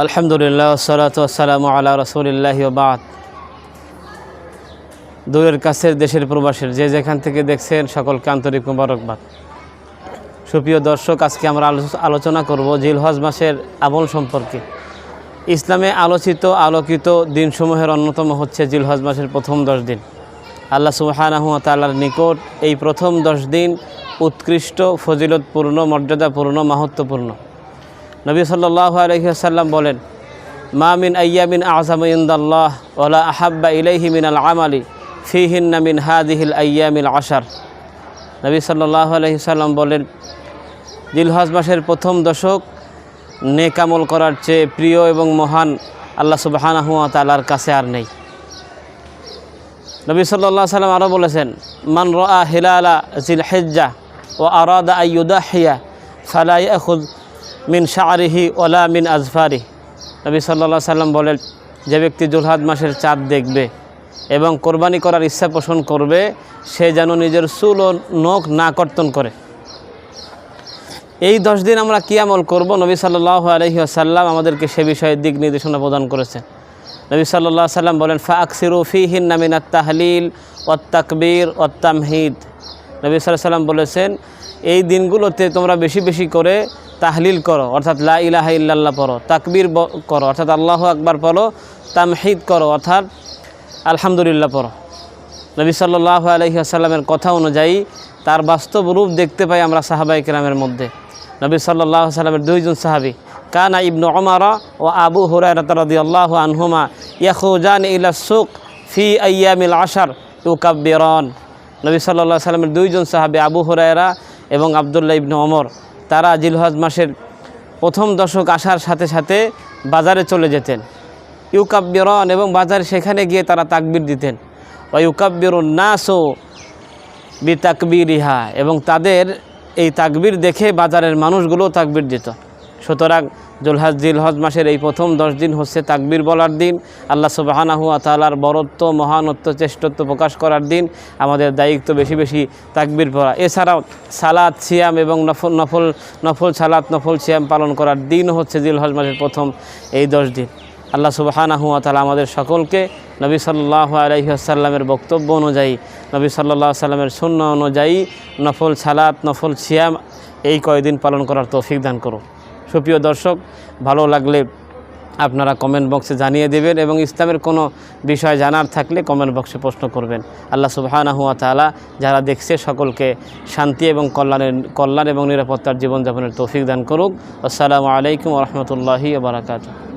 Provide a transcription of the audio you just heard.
আলহামদুলিল্লাহ সালাত আসসালামু আলা রসুলিল্লাহ বাদ। দূরের কাছের দেশের প্রবাসের, যে যেখান থেকে দেখছেন সকলকে আন্তরিক মুবারকবাদ। সুপ্রিয় দর্শক, আজকে আমরা আলো- আলোচনা করব জিলহজ মাসের আমল সম্পর্কে। ইসলামে আলোচিত, আলোকিত দিনসমূহের অন্যতম হচ্ছে জিলহজ মাসের প্রথম দশ দিন। আল্লাহ সুবাহানাহু তাল্লার নিকট এই প্রথম দশ দিন উৎকৃষ্ট, ফজিলতপূর্ণ, মর্যাদাপূর্ণ, মাহাত্মপূর্ণ। নবী সাল্লাহ আলহিহাসাল্লাম বলেন, মা মিন আয়ামিন আজম ইন্দাল্লাহ ওলা আহাব্বা ইলাইহি মিন আল আমালি ফিহিন্না মিন হাদিহিল আয়ামিল আশার। নবী সাল্লাহ আলহিসাল্লাম বলেন, দিলহজ মাসের প্রথম দশক নেকামল করার চেয়ে প্রিয় এবং মহান আল্লাহ সুবাহানাহু তালার কাছে আর নেই। নবী সাল্লাহ সাল্লাম আরও বলেছেন, মান রা হিলালা জিল হেজ্জা ও আরাদা আইয়ুদাহিয়া ফালাই আখুদ মিন শাহরিহি ওলা মিন আজফারি। নবী সাল্লাহ সাল্লাম বলেন, যে ব্যক্তি জুলহাদ মাসের চাঁদ দেখবে এবং কোরবানি করার ইচ্ছা পোষণ করবে, সে যেন নিজের চুল ও নখ না কর্তন করে। এই দশ দিন আমরা কী আমল করব? নবী সাল্লাহ আলহি আসাল্লাম আমাদেরকে সে বিষয়ে দিক নির্দেশনা প্রদান করেছেন। নবী সাল্লাহ সাল্লাম বলেন ফাকসিরু ফিহিন নামিনাত তাহলিল ওত্তাকবীর ওত্তামহিদ নবী সাল্লাহ সাল্লাম বলেছেন, এই দিনগুলোতে তোমরা বেশি বেশি করে তাহলিল করো, অর্থাৎ লা ইলাহা ইল্লাল্লাহ পড়ো, তাকবীর করো, অর্থাৎ আল্লাহ আকবার পড়ো, তামহিদ করো, অর্থাৎ আলহামদুলিল্লাহ পড়ো। নবী সাল্লাহ আলহি আসাল্লামের কথা অনুযায়ী তার বাস্তব রূপ দেখতে পাই আমরা সাহাবাই কেরামের মধ্যে। নবী সাল্লাহ সাল্লামের দুইজন সাহাবি, কানা ইবনু অমারা ও আবু হুরায়রাতরদি আল্লাহ আনহুমা ইয়াহুজান ইলা সুক ফি আয়ামিল আশার ইউকাব্বিরন। নবী সাল্লাহ সাল্লামের দুইজন সাহাবি, আবু হুরায়রা এবং আবদুল্লাহ ইবনু অমর তারা জিলহজ মাসের প্রথম দশক আসার সাথে সাথে বাজারে চলে যেতেন। ইউকাব্বিরন এবং বাজারে সেখানে গিয়ে তারা তাকবির দিতেন। ও ইউকাব্বিরুন নাসও বি তাকবির ইহা এবং তাদের এই তাকবির দেখে বাজারের মানুষগুলো তাকবির দিত। সুতরাং জুলহাজ জিলহজ মাসের এই প্রথম দশ দিন হচ্ছে তাকবির বলার দিন, আল্লাহ সুবাহানাহু তালার বরত্ব, মহানত্ব চেষ্টত্ব প্রকাশ করার দিন, আমাদের দায়িত্ব বেশি বেশি তাকবির পড়া। এছাড়াও সালাদ সিয়াম এবং নফল নফল নফল সালাত, নফল সিয়াম পালন করার দিন হচ্ছে জিলহজ মাসের প্রথম এই দশ দিন। আল্লাহ সুবাহানাহু তালা আমাদের সকলকে নবী সাল্লাহ আলহিহাসাল্লামের বক্তব্য অনুযায়ী, নবী সাল্লাহ সাল্লামের শূন্য অনুযায়ী নফল সালাত, নফল সিয়াম এই কয়দিন পালন করার তৌফিক দান করুন। সুপ্রিয় দর্শক, ভালো লাগলে আপনারা কমেন্ট বক্সে জানিয়ে দেবেন এবং ইসলামের কোনো বিষয় জানার থাকলে কমেন্ট বক্সে প্রশ্ন করবেন। আল্লাহ সুবাহানাহুয়া তালা যারা দেখছে, সকলকে শান্তি এবং কল্যাণের, কল্যাণ এবং নিরাপত্তার জীবনযাপনের তৌফিক দান করুক। আসসালামু আলাইকুম রহমতুল্লাহি বারাকাতু